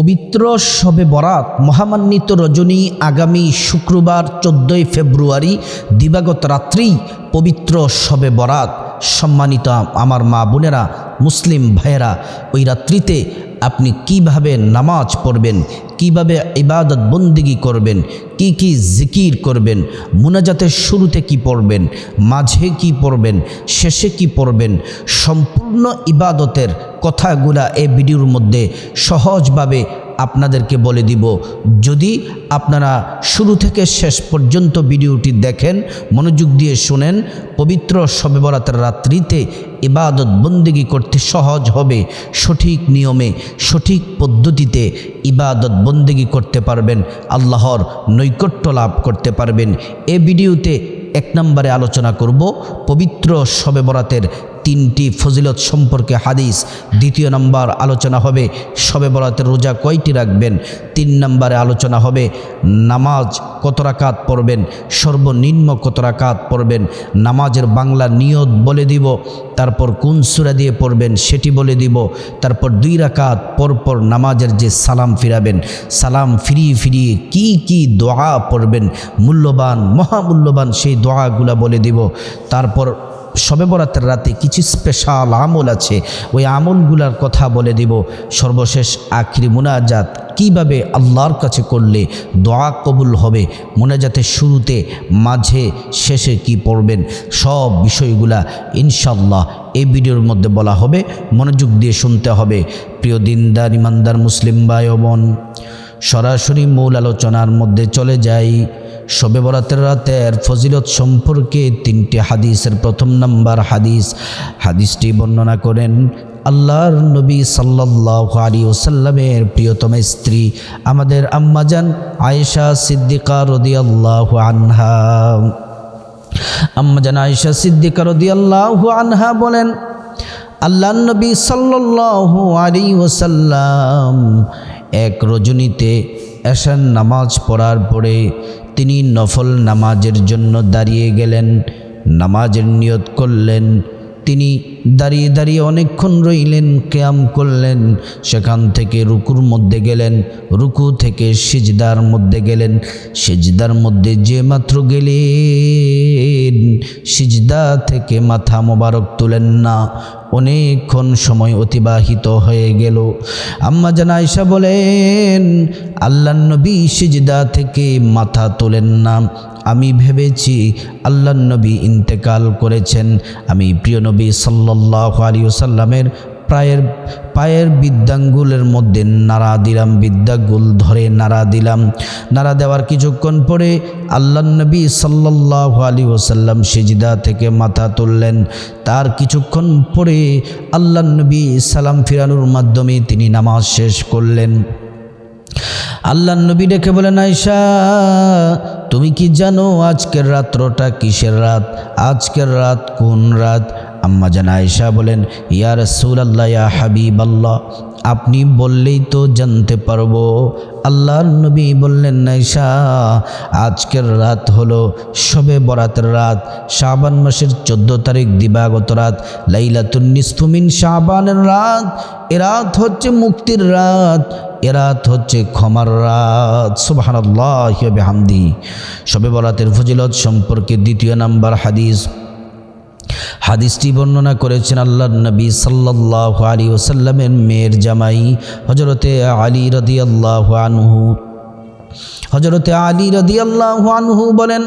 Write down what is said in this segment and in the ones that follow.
পবিত্র শবে বরাত মহামান্বিত রজনী আগামী শুক্রবার চোদ্দোই ফেব্রুয়ারি দিবাগত রাত্রি পবিত্র শবে বরাত। সম্মানিত আমার মা বোনেরা, মুসলিম ভাইয়েরা, ওই রাত্রিতে আপনি কীভাবে নামাজ পড়বেন, কীভাবে ইবাদত বন্দিগি করবেন, কি কি জিকির করবেন, মুনাজাতের শুরুতে কি পড়বেন, মাঝে কি পড়বেন, শেষে কি পড়বেন, সম্পূর্ণ ইবাদতের কথাগুলা এই ভিডিওর মধ্যে সহজভাবে আপনাদেরকে বলে দিব, যদি আপনারা শুরু থেকে শেষ পর্যন্ত ভিডিওটি দেখেন, মনোযোগ দিয়ে শুনেন, পবিত্র শবে বরাতের রাত্রিতে ইবাদত বন্দিগি করতে সহজ হবে, সঠিক নিয়মে, সঠিক পদ্ধতিতে ইবাদত বন্দিগি করতে পারবেন, আল্লাহর নৈকট্য লাভ করতে পারবেন। এ ভিডিওতে এক নম্বরে আলোচনা করব, পবিত্র শবে বরাতের তিনটি ফজিলত সম্পর্কে হাদিস। দ্বিতীয় নম্বর আলোচনা হবে শবে বরাতের রোজা কয়টি রাখবেন? তিন নম্বরে আলোচনা হবে, নামাজ কত রাকাত পড়বেন? সর্বনিম্ন কত রাকাত পড়বেন? নামাজের বাংলা নিয়ত বলে দিব, তারপর কোন সুরা দিয়ে পড়বেন সেটি বলে দিব, তারপর দুই রাকাত পরপর নামাজের যে সালাম ফিরাবেন। সালাম ফিরিয়ে ফিরিয়ে কি কি দোয়া পড়বেন? মূল্যবান, মহামূল্যবান সেই দোয়াগুলা বলে দিব। তারপর শবে বরাতের রাতে কিছু স্পেশাল আমল আছে। ওই আমলগুলার কথা বলে দিব। সর্বশেষ আখিরি মুনাজাত কীভাবে আল্লাহর কাছে করলে দোয়া কবুল হবে, মোনাজাতের শুরুতে, মাঝে, শেষে কি পড়বেন, সব বিষয়গুলা ইনশাল্লাহ এই ভিডিওর মধ্যে বলা হবে। মনোযোগ দিয়ে শুনতে হবে। প্রিয় দিনদার, ইমানদার, মুসলিম ভাই ও বোন সরাসরি মূল আলোচনার মধ্যে চলে যাই। শবে বরাতের রাতের ফজিলত সম্পর্কে তিনটি হাদিসের প্রথম নাম্বার হাদিস। হাদিসটি বর্ণনা করেন, আল্লাহর নবী সাল্লাহ আলী ওসাল্লামের প্রিয়তম স্ত্রী, আমাদের আম্মাজান আয়েশা সিদ্দিকা রদি আল্লাহ আনহা। আম্মাজান আয়েশা সিদ্দিকা রদি আল্লাহ আনহা বলেন আল্লাহ নবী সাল্লাহ আলী ওসাল্লাম এক রজনীতে এশার নামাজ পড়ার পরে তিনি নফল নামাজের জন্য দাঁড়িয়ে গেলেন, নামাজের নিয়ত করলেন। তিনি দাঁড়িয়ে দাঁড়িয়ে অনেকক্ষণ রইলেন, ক্যাম করলেন, সেখান থেকে রুকুর মধ্যে গেলেন, রুকু থেকে সিজদার মধ্যে গেলেন, সিজদার মধ্যে যে মাত্র গেলেন, সিজদা থেকে মাথা মোবারক তুলেন না, অনেকক্ষণ সময় অতিবাহিত হয়ে গেল। আম্মা জান আয়সা বলেন, আল্লাহ নবী সিজদা থেকে মাথা তোলেন না। আমি ভেবেছি আল্লাহ নবী ইন্তেকাল করেছেন। আমি প্রিয় নবী সাল্লাহ আলী সাল্লামের প্রায়ের, পায়ের বিদ্যাঙ্গুলের মধ্যে নাড়া দিলাম বিদ্যাগুল ধরে নাড়া দিলাম। নাড়া দেওয়ার কিছুক্ষণ পরে আল্লাহ নবী সাল্লাহ আলী ওসাল্লাম সেজিদা থেকে মাথা তুললেন। তার কিছুক্ষণ পরে আল্লাহ নবী সালাম ফিরানোর মাধ্যমে তিনি নামাজ শেষ করলেন। আল্লাহ নবী ডেকে বলেন আয়সা তুমি কি জানো আজকের রাত্রটা কিসের রাত? আজকের রাত কোন রাত? আম্মা জান আয়সা বলেন, ইয়া রসুল আল্লাহ ইয়া হাবিব আল্লাহ আপনি বললেই তো জানতে পারব। আল্লাহর নবী বললেন নাইশা আজকের রাত হলো শবে বরাতের রাত, শাবান মাসের চোদ্দ তারিখ দিবাগত রাত, লাইলাতুন নিসফুমিন শাবানের রাত, এ রাত হচ্ছে মুক্তির রাত, এ রাত হচ্ছে ক্ষমার রাত। সুবাহান্লাহ হামদি শবে বরাতের ফজিলত সম্পর্কে দ্বিতীয় নাম্বার হাদিস হাদিসটি বর্ণনা করেছেন আল্লাহ নবী সাল্লাহ আলী ওসাল্লামের মেয়ের জামাই হজরতে আলী রদি আল্লাহ আনহু। হজরতে আলী রদি আল্লাহ আনহু বলেন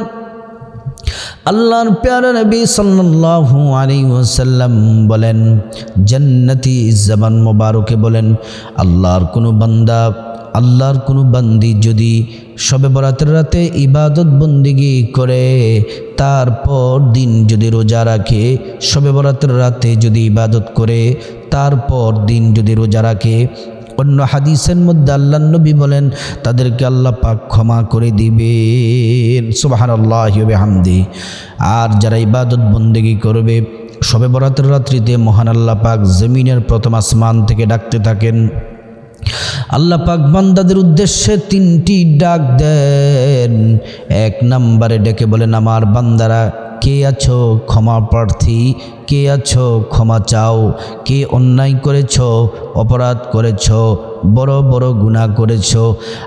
আল্লাহর প্যার নবী সাল্লাল্লাহু আলাইহি ওয়াসাল্লাম বলেন, জান্নাতি জামান মোবারকে বলেন, আল্লাহর কোনো বান্দা, আল্লাহর কোনো বান্দি যদি সবে বরাতের রাতে ইবাদত বন্দিগি করে, তারপর দিন যদি রোজা রাখে, সবে বরাতের রাতে যদি ইবাদত করে, তারপর দিন যদি রোজা রাখে অন্য হাদিসের মধ্যে আল্লাহ নবী বলেন, তাদেরকে আল্লাহ পাক ক্ষমা করে দিবেন। সুবাহান হামদি আর যারা ইবাদত বন্দেগি করবে সবে বরাতের রাত্রিতে মহান আল্লাহ পাক জমিনের প্রথম আসমান থেকে ডাকতে থাকেন। আল্লাহ পাক বান্দাদের উদ্দেশ্যে তিনটি ডাক দেন। এক নম্বরে ডেকে বলেন, আমার বান্দারা, কে আছো? ক্ষমা প্রার্থী, কে আছো? ক্ষমা চাও, কে অন্যায় করেছ, অপরাধ করেছ বড় বড় গুনাহ করেছ।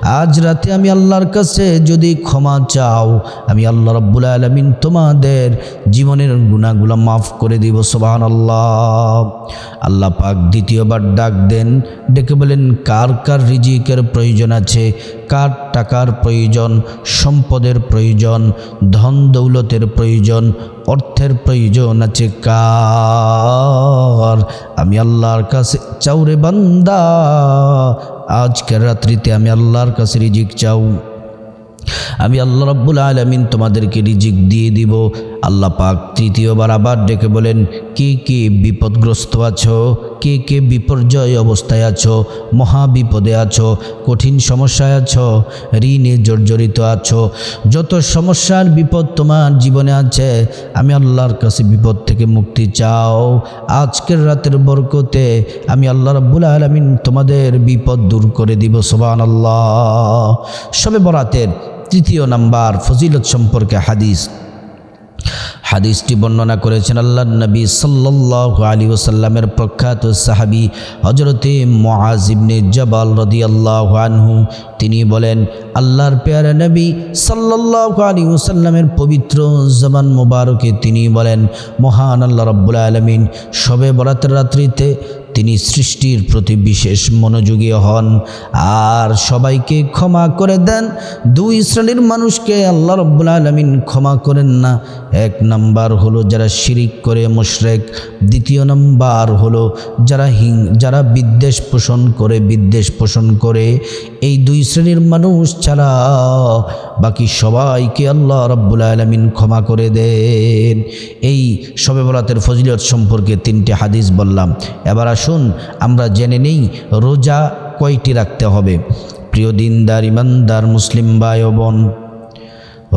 আজ রাতে আমি আল্লাহর কাছে যদি ক্ষমা চাও, আমি আল্লাহ রব্বুল আলমিন তোমাদের জীবনের গুণাগুলো মাফ করে দিব সোবাহান আল্লাহ আল্লাহ পাক দ্বিতীয়বার ডাক দেন, ডেকে বলেন, কার কার রিজিকের প্রয়োজন আছে? কার টাকার প্রয়োজন? সম্পদের প্রয়োজন? ধন দৌলতের প্রয়োজন? অর্থের প্রয়োজন আছে কার? আমি আল্লাহর কাছে চাউরে বান্দা। আজকের রাত্রিতে আমি আল্লাহর কাছে রিজিক চাও। আমি আল্লাহ রব্বুল আলমিন তোমাদেরকে রিজিক দিয়ে দিব। আল্লাহ পাক তৃতীয়বার আবার ডেকে বলেন, কে কে বিপদগ্রস্ত আছো? কে কে বিপর্যয় অবস্থায় আছো? মহা বিপদে আছো? কঠিন সমস্যায় আছো? ঋণে জর্জরিত আছো? যত সমস্যার বিপদ তোমার জীবনে আছে, আমি আল্লাহর কাছে বিপদ থেকে মুক্তি চাও। আজকের রাতের বরকতে আমি আল্লাহ রব্বুল আলমিন তোমাদের বিপদ দূর করে দিব সোবান আল্লাহ সবে বরাতের তৃতীয় নাম্বার ফজিলত সম্পর্কে হাদিস। হাদিসটি বর্ণনা করেছেন আল্লাহ নবী সাল্লাহ আলী ওসাল্লামের প্রখ্যাত সাহাবি হজরতে মহাজিবনে জবাল রদি আল্লাহ আনহু। তিনি বলেন, আল্লাহর পেয়ারা নবী সাল্লাহ আলী ওসাল্লামের পবিত্র জবান মোবারকে তিনি বলেন, মহান আল্লাহ রব্বুল আলমিন, সবে বরাতের রাত্রিতে তিনি সৃষ্টির প্রতি বিশেষ মনোযোগী হন। আর সবাইকে ক্ষমা করে দেন। দুই শ্রেণির মানুষকে আল্লাহ রব্বুল আলমিন ক্ষমা করেন না। এক নাম্বার হলো যারা শিরিক করে মুশরেক। দ্বিতীয় নাম্বার হলো যারা হিং, যারা বিদ্বেষ পোষণ করে, বিদ্বেষ পোষণ করে। এই দুই শ্রেণির মানুষ ছাড়া বাকি সবাইকে আল্লাহ রব্বুল আলমিন ক্ষমা করে দেন। এই শবে বরাতের ফজিলত সম্পর্কে তিনটে হাদিস বললাম। এবার আসুন আমরা জেনে নেই রোজা কয়টি রাখতে হবে। প্রিয় দিনদার, ইমানদার, মুসলিম ভাই ও বোন,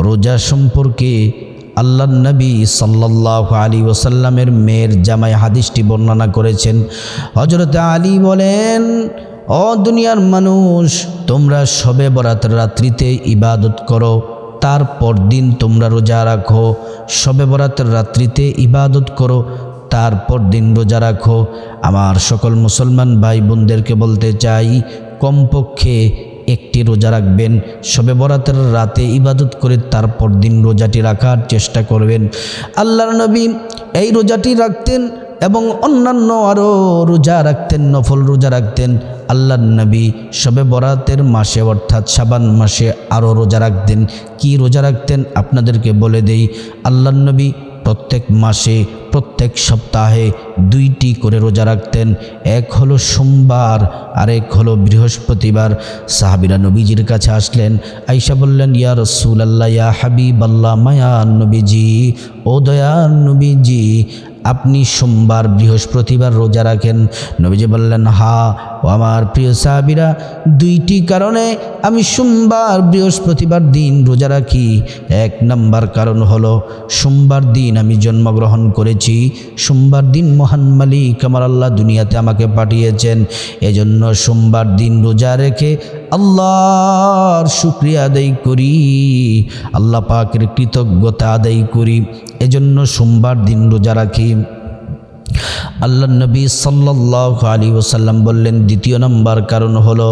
রোজা সম্পর্কে আল্লাহ নবী সাল্লাহ আলী ওসাল্লামের মেয়ের জামাই হাদিসটি বর্ণনা করেছেন। হজরত আলী বলেন, ও দুনিয়ার মানুষ, তোমরা সবে বরাত রাত্রিতে ইবাদত করো, তারপর দিন তোমরা রোজা রাখো। সবে বরাতের রাত্রিতে ইবাদত করো, তারপর দিন রোজা রাখো। আমার সকল মুসলমান ভাই বোনদেরকে বলতে চাই, কমপক্ষে একটি রোজা রাখবেন। সবে বরাতের রাতে ইবাদত করে তারপর দিন রোজাটি রাখার চেষ্টা করবেন। আল্লাহর নবী এই রোজাটি রাখতেন এবং অন্যান্য আরও রোজা রাখতেন, নফল রোজা রাখতেন। আল্লাহ নবী সবে বরাতের মাসে, অর্থাৎ সাবান মাসে আরও রোজা রাখতেন। কি রোজা রাখতেন আপনাদেরকে বলে দেই। আল্লাহ নবী প্রত্যেক মাসে, প্রত্যেক সপ্তাহে দুইটি করে রোজা রাখতেন। এক হলো সোমবার আর এক হলো বৃহস্পতিবার। সাহাবিরা নবীজির কাছে আসলেন আইসা বললেন, ইয়া রসুল আল্লাহ ইয়া হাবিব আল্লাহ মায়া নবীজি, ও দয়া নবীজি আপনি সোমবার বৃহস্পতিবার রোজা রাখেন। নবীজি বললেন, হা, ও আমার প্রিয় সাহাবিরা, দুইটি কারণে আমি সোমবার বৃহস্পতিবার দিন রোজা রাখি। এক নম্বর কারণ হলো, সোমবার দিন আমি জন্মগ্রহণ করেছি। সোমবার দিন মহান মালিক আমার আল্লাহ দুনিয়াতে আমাকে পাঠিয়েছেন। এজন্য সোমবার দিন রোজা রেখে আল্লাহর শুক্রিয়া আদায় করি। আল্লাহ পাকের কৃতজ্ঞতা আদায় করি। এজন্য সোমবার দিন রোজা রাখি। আল্লাহ নবী সাল্লাহ আলী ওসাল্লাম বললেন, দ্বিতীয় নম্বর কারণ হলো,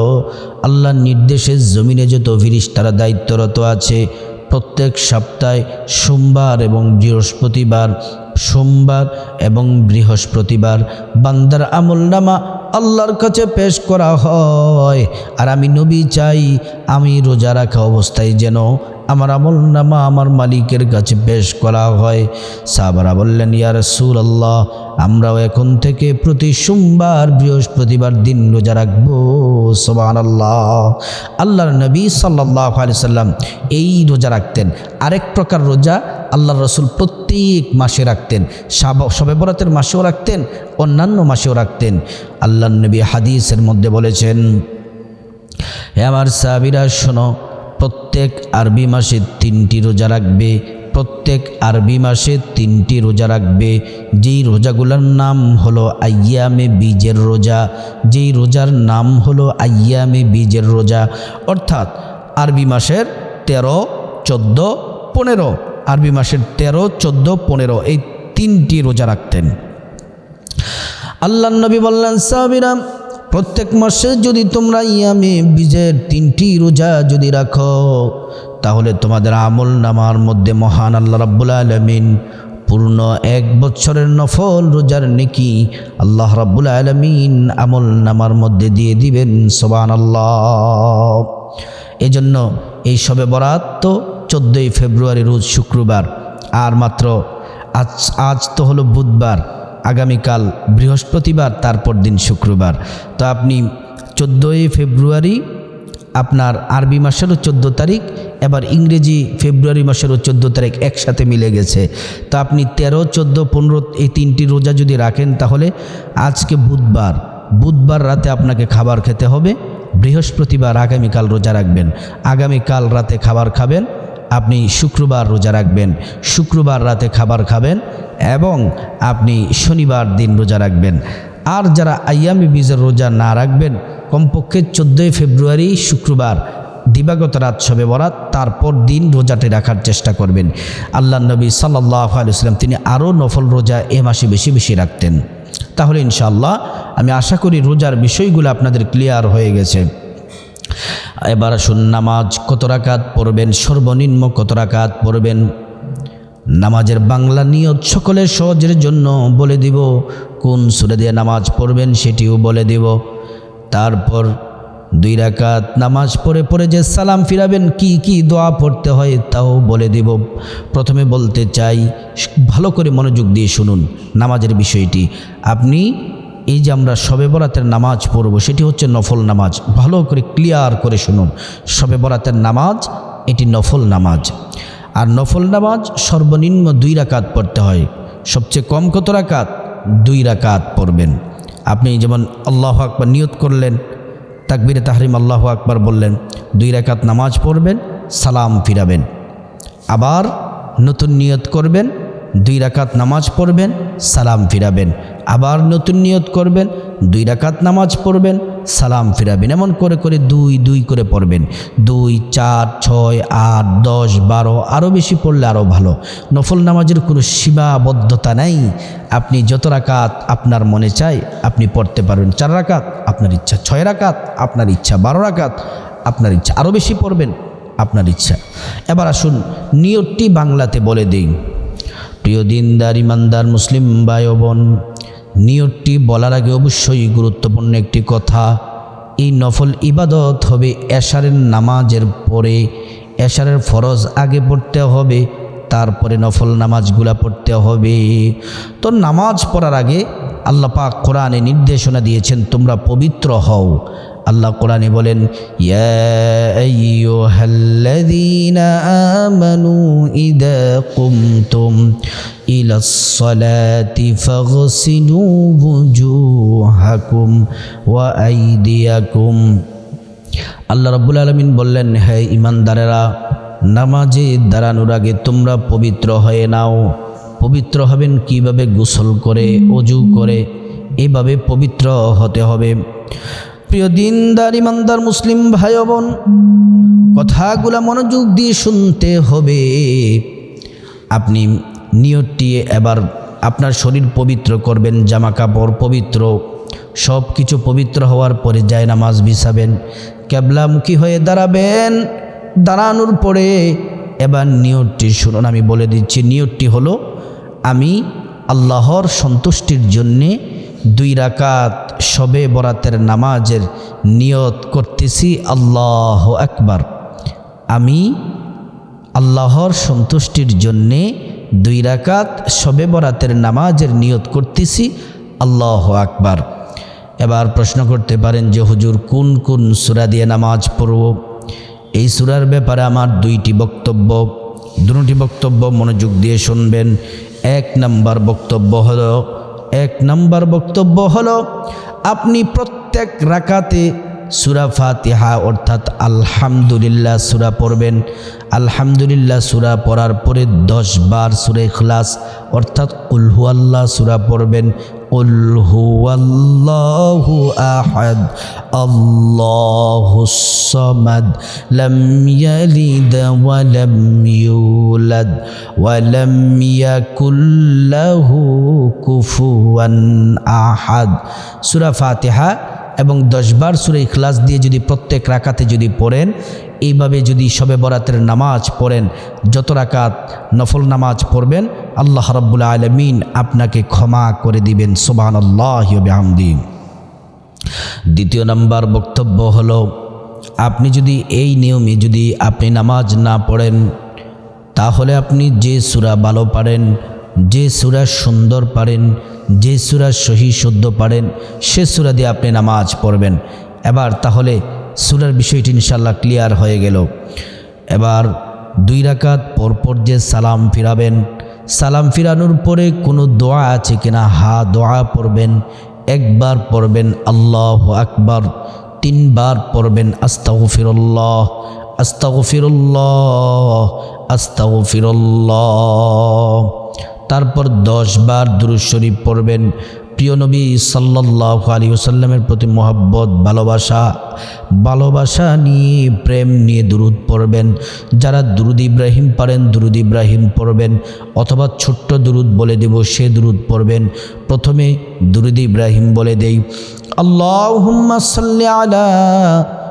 আল্লাহর নির্দেশে জমিনে যত তারা দায়িত্বরত আছে। প্রত্যেক সপ্তাহে সোমবার এবং বৃহস্পতিবার, সোমবার এবং বৃহস্পতিবার বান্দার আমলনামা আল্লাহর কাছে পেশ করা হয়। আর আমি নবী চাই, আমি রোজা রাখা অবস্থায় যেন আমার আমল নামা আমার মালিকের কাছে পেশ করা হয়। সাহাবারা বললেন, ইয়া রসুল আল্লাহ আমরাও এখন থেকে প্রতি সোমবার, বৃহস্পতিবার দিন রোজা রাখব। সোবান আল্লাহ আল্লাহর নবী সাল্লাহ আলি সাল্লাম এই রোজা রাখতেন। আরেক প্রকার রোজা আল্লাহ রসুল প্রত্যেক মাসে রাখতেন। সবে বরাতের মাসেও রাখতেন, অন্যান্য মাসেও রাখতেন। আল্লাহ নবী হাদিসের মধ্যে বলেছেন, হে আমার সাবিরা শোনো প্রত্যেক আরবি মাসে তিনটি রোজা রাখবে, প্রত্যেক আরবি মাসে তিনটি রোজা রাখবে। যেই রোজাগুলোর নাম হলো আয়ামে বীজের রোজা, যেই রোজার নাম হলো আয়ামে বীজের রোজা। অর্থাৎ আরবি মাসের তেরো, চোদ্দ, পনেরো। আরবি মাসের তেরো, চোদ্দ, পনেরো এই তিনটি রোজা রাখতেন। আল্লাহ নবী বললেন সাহাবিরাম প্রত্যেক মাসে যদি তোমরা ইয়ামে বীজের তিনটি রোজা যদি রাখো, তাহলে তোমাদের আমল নামার মধ্যে মহান আল্লাহ রাব্বুল আলমিন পূর্ণ এক বছরের নফল রোজার নেকি আল্লাহ রাব্বুল আলমিন আমল নামার মধ্যে দিয়ে দিবেন সোবান আল্লাহ এজন্য এই সবে বরাত তো চোদ্দোই ফেব্রুয়ারি রোজ শুক্রবার, আর মাত্র আজ আজ তো হলো বুধবার। আগামীকাল বৃহস্পতিবার, তারপর দিন শুক্রবার। তো আপনি চোদ্দোই ফেব্রুয়ারি আপনার আরবি মাসেরও চোদ্দ তারিখ, এবার ইংরেজি ফেব্রুয়ারি মাসেরও চোদ্দ তারিখ একসাথে মিলে গেছে। তো আপনি তেরো, চোদ্দ, পনেরো এই তিনটি রোজা যদি রাখেন, তাহলে আজকে বুধবার বুধবার রাতে আপনাকে খাবার খেতে হবে। বৃহস্পতিবার আগামীকাল রোজা রাখবেন। আগামীকাল রাতে খাবার খাবেন। আপনি শুক্রবার রোজা রাখবেন, শুক্রবার রাতে খাবার খাবেন এবং আপনি শনিবার দিন রোজা রাখবেন। আর যারা আয়ামি বীজের রোজা না রাখবেন, কমপক্ষে চোদ্দোই ফেব্রুয়ারি শুক্রবার, দিবাগত রাত সবে বরাত, তারপর দিন রোজাটি রাখার চেষ্টা করবেন। আল্লাহ নবী সাল্লাহ আলুসলাম তিনি আরও নফল রোজা এ মাসে বেশি বেশি রাখতেন। তাহলে ইনশাআল্লাহ, আমি আশা করি রোজার বিষয়গুলো আপনাদের ক্লিয়ার হয়ে গেছে। এবার আসুন, নামাজ কত রাকাত পড়বেন? সর্বনিম্ন কত রাকাত পড়বেন? নামাজের বাংলা নিয়ত সকলের সহজের জন্য বলে দিব। কোন সুরে দিয়ে নামাজ পড়বেন সেটিও বলে দিব। তারপর দুই রাকাত নামাজ পড়ে পড়ে যে সালাম ফিরাবেন, কি কি দোয়া পড়তে হয় তাও বলে দিব। প্রথমে বলতে চাই, ভালো করে মনোযোগ দিয়ে শুনুন নামাজের বিষয়টি। আপনি এই যে আমরা শবে বরাতের নামাজ পড়ব, সেটি হচ্ছে নফল নামাজ। ভালো করে ক্লিয়ার করে শুনুন। শবে বরাতের নামাজ, এটি নফল নামাজ। আর নফল নামাজ সর্বনিম্ন দুই রাকাত পড়তে হয়। সবচেয়ে কম কত রাকাত? দুই রাকাত পড়বেন। আপনি যেমন আল্লাহ আকবার নিয়ত করলেন, তাকবিরে তাহরিম আল্লাহ আকবার বললেন, দুই রাকাত নামাজ পড়বেন, সালাম ফিরাবেন। আবার নতুন নিয়ত করবেন দুই রাকাত নামাজ পড়বেন, সালাম ফিরাবেন। আবার নতুন নিয়ত করবেন, দুই রাকাত নামাজ পড়বেন, সালাম ফিরাবেন। এমন করে করে দুই দুই করে পড়বেন। দুই, চার, ছয়, আট, দশ, বারো, আরও বেশি পড়লে আরও ভালো। নফল নামাজের কোনো সীমাবদ্ধতা নেই। আপনি যত রাকাত আপনার মনে চায় আপনি পড়তে পারবেন। চার রাকাত আপনার ইচ্ছা। ছয় রাকাত আপনার ইচ্ছা। বারো রাকাত আপনার ইচ্ছা। আরও বেশি পড়বেন, আপনার ইচ্ছা। এবার আসুন, নিয়তটি বাংলাতে বলে দিই। প্রিয় দিনদার, ইমানদার, মুসলিম ভাই বোন নিয়তটি বলার আগে অবশ্যই গুরুত্বপূর্ণ একটি কথা। এই নফল ইবাদত হবে এশারের নামাজের পরে। এশারের ফরজ আগে পড়তে হবে, তারপরে নফল নামাজগুলা পড়তে হবে। তো নামাজ পড়ার আগে আল্লাহ পাক কোরআনে নির্দেশনা দিয়েছেন, তোমরা পবিত্র হও। আল্লাহ কোরআনে বলেন কুমতুম সালাতি ফাগসিলু বুজুহাকুম ওয়া আইদিয়াকুম। আল্লাহ রাব্বুল আলামিন বললেন, হে ইমানদারেরা নামাজে দাঁড়ানোর আগে তোমরা পবিত্র হয়ে নাও। পবিত্র হবেন কীভাবে? গোসল করে, অজু করে, এভাবে পবিত্র হতে হবে। প্রিয় দিনদার, ইমানদার মুসলিম ভাই বোন কথাগুলা মনোযোগ দিয়ে শুনতে হবে। আপনি নিয়তটি এবার আপনার শরীর পবিত্র করবেন জামা কাপড় পবিত্র সব কিছু পবিত্র হওয়ার পরে যায় নামাজ বিছাবেন ক্যাবলামুখী হয়ে দাঁড়াবেন, দাঁড়ানোর পরে এবার নিয়তটি শুনুন, আমি বলে দিচ্ছি, নিয়তটি হলো, আমি আল্লাহর সন্তুষ্টির জন্যে দুই রাকাত শবে বরাতের নামাজের নিয়ত করতেছি, আল্লাহ একবার আমি আল্লাহর সন্তুষ্টির জন্যে দুই রাকাত শবে বরাতের নামাজের নিয়ত করতেছি, আল্লাহ আকবার। এবার প্রশ্ন করতে পারেন যে, হুজুর কোন কোন সুরা দিয়ে নামাজ পড়ব? এই সুরার ব্যাপারে আমার দুইটি বক্তব্য। দুটি বক্তব্য মনোযোগ দিয়ে শুনবেন। এক নাম্বার বক্তব্য হলো এক নম্বর বক্তব্য হলো, আপনি প্রত্যেক রাকাতে সুরা ফাতিহা অর্থাৎ আলহামদুলিল্লাহ সুরা পড়বেন। আলহামদুলিল্লাহ সুরা পড়ার পরে দশ বার সুরে খ্লাস অর্থাৎ কুলহু আল্লাহ সুরা পড়বেন। قل هو الله احد الله الصمد لم يلد ولم يولد ولم يكن له كفوا احد۔ سورة فاتحة এবং দশবার সুরে ইখলাস দিয়ে যদি প্রত্যেক রাকাতে যদি পড়েন, এইভাবে যদি সবে বরাতের নামাজ পড়েন, যত রাকাত নফল নামাজ পড়বেন, আল্লাহ রব্বুল আলমিন আপনাকে ক্ষমা করে দিবেন। সোবান আল্লাহ দ্বিতীয় নাম্বার বক্তব্য হলো, আপনি যদি এই নিয়মে যদি আপনি নামাজ না পড়েন, তাহলে আপনি যে সুরা ভালো পারেন যে সুরা সুন্দর পারেন, যে সুরা সহি শুদ্ধ পারেন, সে সুরা দিয়ে আপনি নামাজ পড়বেন। এবার তাহলে সুরার বিষয়টি ইনশাল্লাহ ক্লিয়ার হয়ে গেল। এবার দুই রাকাত পরপর যে সালাম ফিরাবেন, সালাম ফিরানোর পরে কোনো দোয়া আছে কিনা? হা, দোয়া পড়বেন, একবার পড়বেন, আল্লাহ আকবার, তিনবার পড়বেন, আস্তাগফিরুল্লাহ আস্তাগফিরুল্লাহ আস্তাগফিরুল্লাহ। তারপর দশ বার দুরুদ শরীফ পড়বেন। প্রিয় নবী সাল্লাহ আলী ওসাল্লামের প্রতি মোহাব্বত, ভালোবাসা ভালোবাসা নিয়ে, প্রেম নিয়ে দুরুদ পড়বেন। যারা দুরুদ ইব্রাহিম পারেন, দুরুদ ইব্রাহিম পড়বেন। অথবা ছোট্ট দুরুদ বলে দেব, সে দুরুদ পড়বেন। প্রথমে দুরুদ ইব্রাহিম বলে দেই। আল্লাহ সাল্লি আলা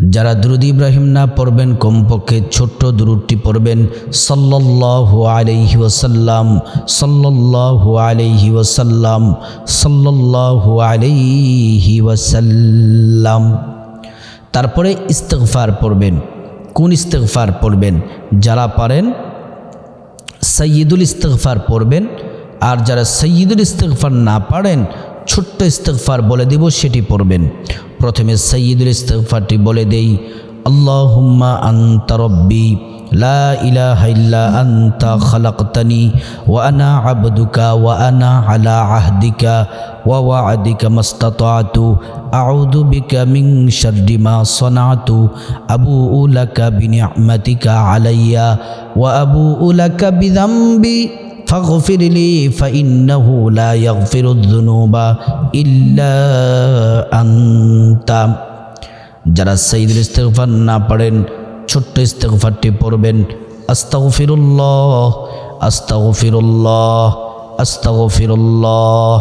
যারা দুরুদ ইব্রাহিম না পড়বেন, কমপক্ষে ছোট্ট দুরুদটি পড়বেন। সাল্লাল্লাহু আলাইহি ওয়াসাল্লাম, সাল্লাল্লাহু আলাইহি ওয়াসাল্লাম, সাল্লাল্লাহু আলাইহি ওয়াসাল্লাম। তারপরে ইস্তেগফার পড়বেন। কোন ইস্তেগফার পড়বেন? যারা পারেন সৈয়দুল ইস্তেগফার পড়বেন। আর যারা সৈয়দুল ইস্তেগফার না পারেন, ছোট্ট ইস্তেগফার বলে দেব, সেটি পড়বেন। প্রথমে সৈয়দুল ইস্তেগফারটি বলে দেই, আল্লাহুম্মা আন্তা রব্বি, লা ইলাহা ইল্লা আন্তা খালাকতানি, ওয়া আনা আবদুকা ওয়া আনা আলা আহদিকা ওয়া ওয়া'দিকা মাস্তাতাতু, আউযু বিকা মিন শাররি মা সানাতু, আবুউ আলাইয়া, ওয়া আবুউ লাকা বিযামবি فاغفر لي فإنه لا يغفر الذنوب إلا أنت যারা সঈদুল ইস্তেগফার না পড়েন ছোট্ট ইস্তেগফারটি পড়বেন আস্তাগফিরুল্লাহ আস্তাগফিরুল্লাহ আস্তাগফিরুল্লাহ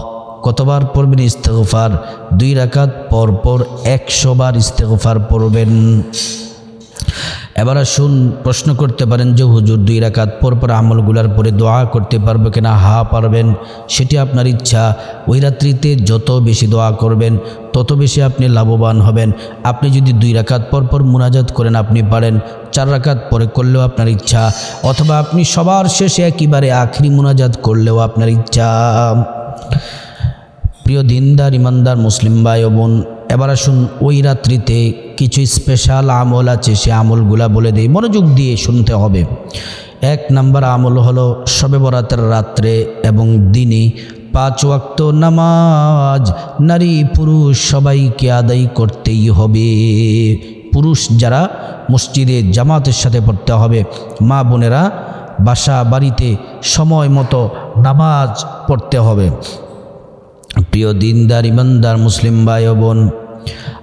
কতবার পড়বেন ইস্তেগফার দুই রাকাত পর পর একশো বার ইস্তেগফার পড়বেন এবার আসুন প্রশ্ন করতে পারেন, যে হুজুর দুই রাকাত পর পর আমলগুলার পরে দোয়া করতে পারব কিনা? হা, পারবেন, সেটি আপনার ইচ্ছা। ওই রাত্রিতে যত বেশি দোয়া করবেন, তত বেশি আপনি লাভবান হবেন। আপনি যদি দুই রাকাত পর পর মুনাজাত করেন, আপনি পারেন। চার রাকাত পরে করলেও আপনার ইচ্ছা। অথবা আপনি সবার শেষে একেবারে আখরি মুনাজাত করলেও আপনার ইচ্ছা। প্রিয় দিনদার, ইমানদার, মুসলিম ভাই বোন, এবার আসুন ওই রাত্রিতে কিছু স্পেশাল আমল আছে, সে আমলগুলা বলে দিই। মনোযোগ দিয়ে শুনতে হবে। এক নাম্বার আমল হলো শবে বরাতের রাত্রে এবং দিনে পাঁচ ওয়াক্ত নামাজ। নারী, পুরুষ সবাইকে আদায় করতেই হবে। পুরুষ যারা মসজিদে জামাতের সাথে পড়তে হবে, মা বোনেরা বাসা বাড়িতে সময় মতো নামাজ পড়তে হবে। প্রিয় দিনদার, ইমানদার, মুসলিম ভাই বোন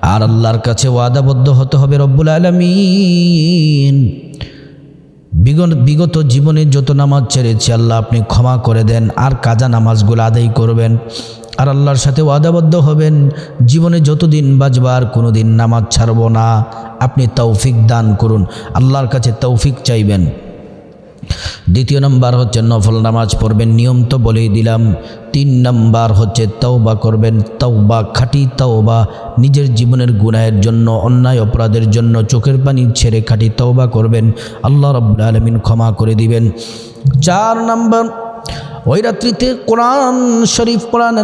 আর আল্লাহর কাছে ওয়াদাবদ্ধ হতে হবে রব্বুল আলমিন। বিগত বিগত জীবনে যত নামাজ ছেড়েছি, আল্লাহ আপনি ক্ষমা করে দেন, আর কাজা নামাজগুলো আদায় করবেন, আর আল্লাহর সাথে ওয়াদাবদ্ধ হবেন। জীবনে যতদিন বাজবার কোনো দিন নামাজ ছাড়ব না। আপনি তৌফিক দান করুন, আল্লাহর কাছে তৌফিক চাইবেন। দ্বিতীয় নম্বর হচ্ছে নফল নামাজ পড়বেন, নিয়ম তো বলেই দিলাম। তিন নম্বর হচ্ছে তওবা করবেন, তওবা খাঁটি তওবা। নিজের জীবনের গুনাহের জন্য, অন্যায় অপরাধের জন্য চোখের পানি ছেড়ে খাঁটি তওবা করবেন। আল্লাহ রব্বুল আলমিন ক্ষমা করে দিবেন। চার নম্বর, ওই রাত্রিতে কোরআন শরীফ, কোরআন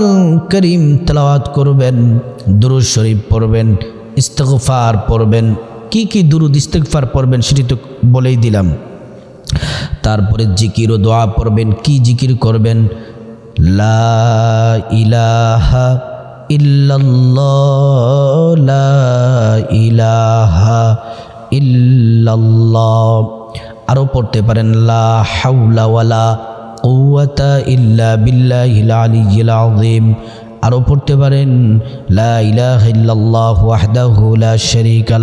করিম তেলাওয়াত করবেন, দুরুদ শরীফ পড়বেন, ইস্তগফার পড়বেন। কি কি দুরুদ, ইস্তেগফার পড়বেন সেটি তো বলেই দিলাম। তারপরে জিকির ও দোয়া পড়বেন। কি জিকির করবেন? লা ইলাহা ইল্লাল্লাহ, লা ইলাহা ইল্লাল্লাহ। আরও পড়তে পারেন, লা হাউলা ওয়ালা ইল্লা বিল্লাহিল আলিয়্যিল আযীম। আরও পড়তে পারেন, লা ইলাহা ইল্লাল্লাহু ওয়াহদাহু লা শারীকা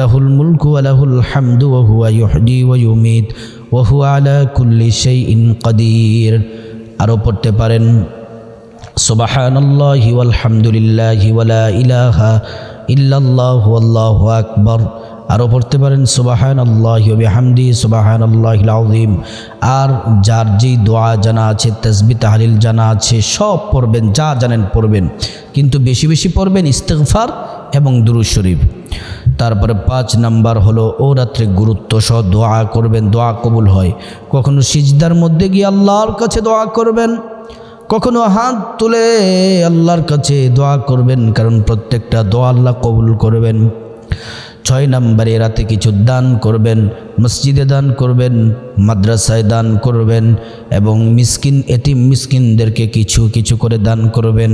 লাহুল মুলকু ওয়া লাহুল হামদু ওয়া হুয়া ইউহয়ি ওয়া ওয়া হুয়া আলা কুল্লি শাইইন কাদির। আরও পড়তে পারেন, সুবহানাল্লাহি ওয়ালহামদুলিল্লাহি ওয়ালা ইলাহা ইল্লাল্লাহু আল্লাহু আকবার। আরও পড়তে পারেন সুবাহান আল্লাহ হামদি সুবাহান আল্লাহ আউজিম আর যার যেই দোয়া জানা আছে, তসবি, তাহলিল জানা আছে, সব পড়বেন, যা জানেন পড়বেন। কিন্তু বেশি বেশি পড়বেন ইস্তেগফার এবং দুরুদ শরীফ। তারপরে পাঁচ নাম্বার হলো, ও রাত্রে গুরুত্ব সহ দোয়া করবেন, দোয়া কবুল হয়। কখনো সিজদার মধ্যে গিয়ে আল্লাহর কাছে দোয়া করবেন, কখনো হাত তুলে আল্লাহর কাছে দোয়া করবেন, কারণ প্রত্যেকটা দোয়া আল্লাহ কবুল করবেন। ছয় নম্বরে রাতে কিছু দান করবেন, মসজিদে দান করবেন, মাদ্রাসায় দান করবেন এবং মিসকিন এটি মিসকিনদেরকে কিছু কিছু করে দান করবেন।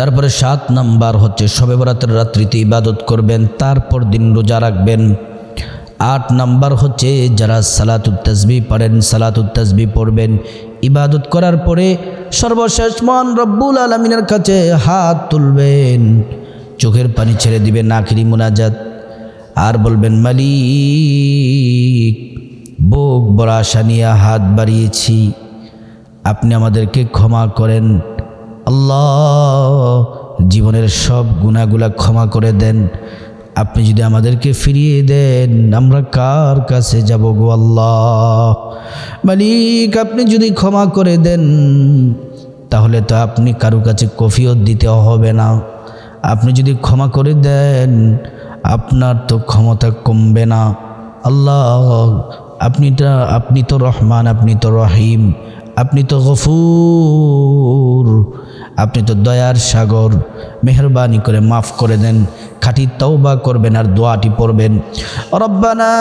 তারপরে সাত নাম্বার হচ্ছে, সবে বরাতের রাত্রিতে ইবাদত করবেন, তারপর দিন রোজা রাখবেন। আট নাম্বার হচ্ছে, যারা সালাতুত তাজবি পড়েন, সালাতুত তাজবি পড়বেন। ইবাদত করার পরে সর্বশেষ মন রব্বুল আলমিনের কাছে হাত তুলবেন, চোখের পানি ছেড়ে দিবেন, আখিরি মোনাজাত। আর বলবেন, মালিক, বুক বড় আশা নিয়ে হাত বাড়িয়েছি, আপনি আমাদেরকে ক্ষমা করেন। আল্লাহ, জীবনের সব গুণাগুলা ক্ষমা করে দেন। আপনি যদি আমাদেরকে ফিরিয়ে দেন, আমরা কার কাছে যাব গো আল্লাহ? মালিক, আপনি যদি ক্ষমা করে দেন, তাহলে তো আপনি কারও কাছে কফিও দিতে হবে না। আপনি যদি ক্ষমা করে দেন, আপনার তো ক্ষমতা কমবে না। আল্লাহ, আপনি আপনি তো রহমান, আপনি তো রহিম, আপনি তো গফুর। আপনি তো দয়ার সাগর মেহরবানি করে মাফ করে দেন খাঁটি তওবা করবেন আর দোয়াটি পড়বেন রব্বানা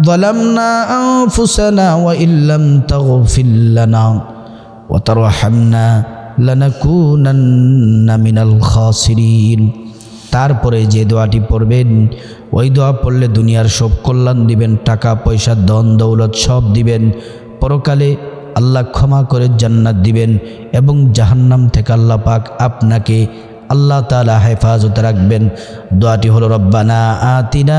ظلمنا أنفسنا وإن لم تغفر لنا وترحمنا লানাকুনান্না মিনাল খাসিরিন তারপরে যে দোয়াটি পড়বেন ওই দোয়া পড়লে দুনিয়ার সব কল্যাণ দিবেন টাকা পয়সা দন দৌলত সব দিবেন পরকালে আল্লাহ ক্ষমা করে জান্নাত দিবেন এবং জাহান্নাম থেকে আল্লাহ পাক আপনাকে আল্লাহ তালা হেফাজত রাখবেন। দোয়াটি হলো, রব্বানা আতিনা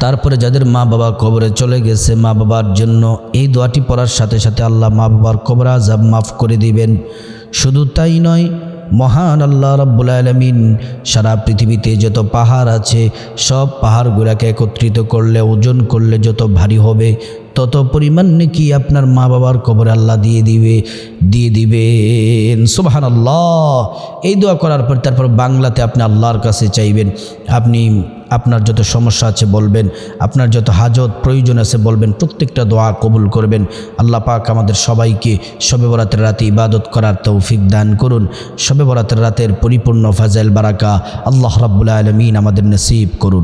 তারপরে যাদের মা বাবা কবরে চলে গেছে মা বাবার জন্য এই দোয়াটি পড়ার সাথে সাথে আল্লাহ মা বাবার কবর আজাব মাফ করে দিবেন। শুধু তাই নয় মহান আল্লাহ রব্বুল আলমিন, সারা পৃথিবীতে যত পাহাড় আছে, সব পাহাড়গুলাকে একত্রিত করলে, ওজন করলে যত ভারী হবে, তত পরিমাণ নাকি আপনার মা বাবার কবরে আল্লাহ দিয়ে দিবে, দিয়ে দিবেন। সুবাহান আল্লাহ এই দোয়া করার পর, তারপর বাংলাতে আপনি আল্লাহর কাছে চাইবেন। আপনি আপনার যত সমস্যা আছে বলবেন, আপনার যত হাজত প্রয়োজন আছে বলবেন, প্রত্যেকটা দোয়া কবুল করবেন। আল্লাহ পাক আমাদের সবাইকে শবে বরাতের রাতে ইবাদত করার তৌফিক দান করুন। শবে বরাতের রাতের পরিপূর্ণ ফাজাইল বারাকা আল্লাহ রাব্বুল আলমিন আমাদের নসিব করুন।